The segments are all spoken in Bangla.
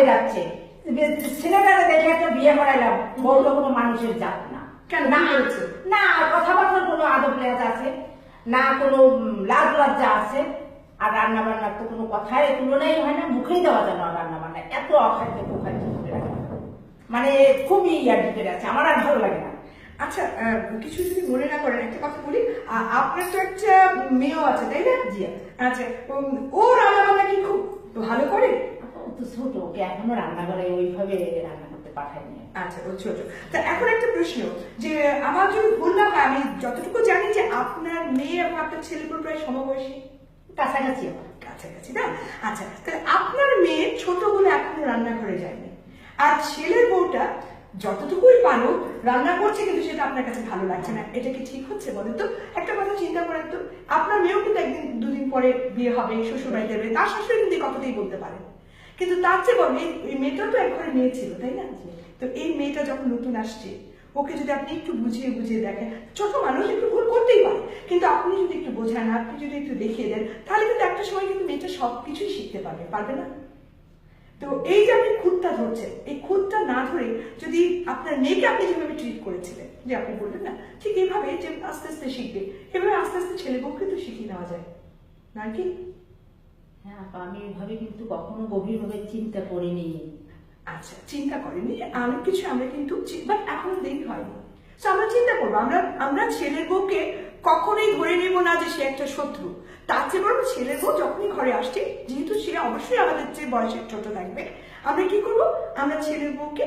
হয়ে যাচ্ছে। ছেলেটারে দেখে একটা বিয়ে করাইলাম বউ তো কোনো মানুষের জাত না। না কি হয়েছে? না কথাবার্তার কোনো আদব লেজ আছে না কোনো লাজ লজ্জা আছে। আর রান্না বান্নার তো কোনো কথাই তুলনাই হয় না মুখেই দেওয়া যায় না রান্না বান্না এত অখাদ্য কুখাদ্য মানে খুবই ভিতরে আছে আমার আর ভালো লাগে না। আচ্ছা কিছু যদি মনে না করেন একটা কথা বলি। আপনার তো একটা মেয়েও আছে তাই না? জি। আচ্ছা ও রান্না বান্না কি খুব ভালো করে? তো ছোট ওকে এখনও রান্নাঘরে ওইভাবে রান্না করতে পাঠায়নি আচ্ছা ও ছোট। তা এখন একটা প্রশ্ন যে আমার যদি ভুল না হয় আমি যতটুকু জানি যে আপনার মেয়ে এবং আপনার ছেলেপুর প্রায় সমবয়সী? কাছাকাছি আমার। কাছাকাছি না? আচ্ছা তাহলে আপনার মেয়ে ছোট বলে এখনও রান্নাঘরে যায়নি। আর ছেলের বউটা যতটুকুই পারো রান্না করছে কিন্তু সেটা আপনার কাছে ভালো লাগছে না। এটা কি ঠিক হচ্ছে বলেন তো? একটা কথা চিন্তা করেন তো আপনার মেয়েও কিন্তু একদিন দুদিন পরে বিয়ে হবে শ্বশুর বাড়িতে যাবে তার শাশুড়ি কিন্তু এই কথাটাই বলতে পারে কিন্তু তার চেয়ে বড় এই মেয়েটাও তো এক ঘরে মেয়ে ছিল, তাই না? তো এই মেয়েটা যখন নতুন আসছে, ওকে যদি আপনি একটু বুঝিয়ে বুঝিয়ে দেখেন, ছোট মানুষ একটু ভুল করতেই পারে। কিন্তু আপনি যদি একটু বোঝান, আপনি যদি একটু দেখিয়ে দেন, তাহলে কিন্তু একটা সময় কিন্তু মেয়েটা সব কিছুই শিখতে পারবে পারবে না? তো এই যে আপনি খুঁতটা ধরছেন, এই খুঁতটা না ধরে যদি আপনার মেয়েকে আপনি যেভাবে ট্রিট করেছিলেন, যে আপনি বললেন না, ঠিক এইভাবে যে আস্তে আস্তে শিখবে, এভাবে আস্তে আস্তে ছেলে বউকে তো শিখিয়ে নেওয়া যায়, না কি? হ্যাঁ আমি এভাবে কিন্তু কখনো গভীরভাবে চিন্তা আচ্ছা চিন্তা অনেক কিছু আমরা কিন্তু দেরি হয়নি। তো আমরা চিন্তা করব। আমরা আমরা ছেলের বউকে কখনোই ধরে নেব না যে সে একটা শত্রু। তার চেয়ে বরং ছেলের বউ যখনই ঘরে আসছে, যেহেতু সে অবশ্যই আমাদের চেয়ে বয়সে ছোট থাকবে, আমরা কি করব? আমরা ছেলের বউকে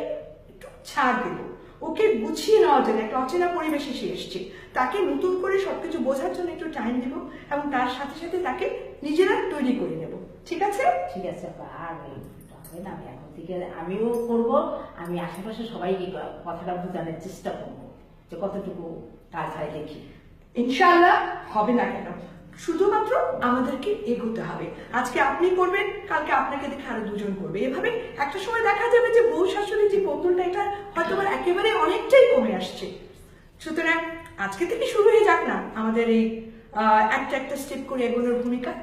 একটু ছাড় দেব। ওকে গুছিয়ে নেওয়ার জন্য একটা অচেনা পরিবেশে সে এসছে। তাকে নতুন করে সবকিছু বোঝার জন্য একটু টাইম দেবো এবং তার সাথে সাথে তাকে নিজেরা তৈরি করে নেব। ঠিক আছে? ঠিক আছে আর এই হবে না আমি এখন থেকে আমিও করব। আমি আশেপাশে সবাইকে কথাটা বোঝানোর চেষ্টা করব যে কতটুকু কাজ হয় দেখি। ইনশাআল্লাহ হবে না কেন। শুধুমাত্র আমাদেরকে এগোতে হবে। আজকে আপনি করবেন, কালকে আপনাকে দেখে আরও দুজন করবে। এভাবে একটা সময় দেখা যাবে যে বউ শাশুড়ির যে কৌতুলটা এটা হয়তো একেবারে অনেকটাই কমে আসছে। সুতরাং আজকে থেকে শুরু হয়ে যাক না আমাদের এই একটা একটা স্টেপ করে এগোনোর ভূমিকা।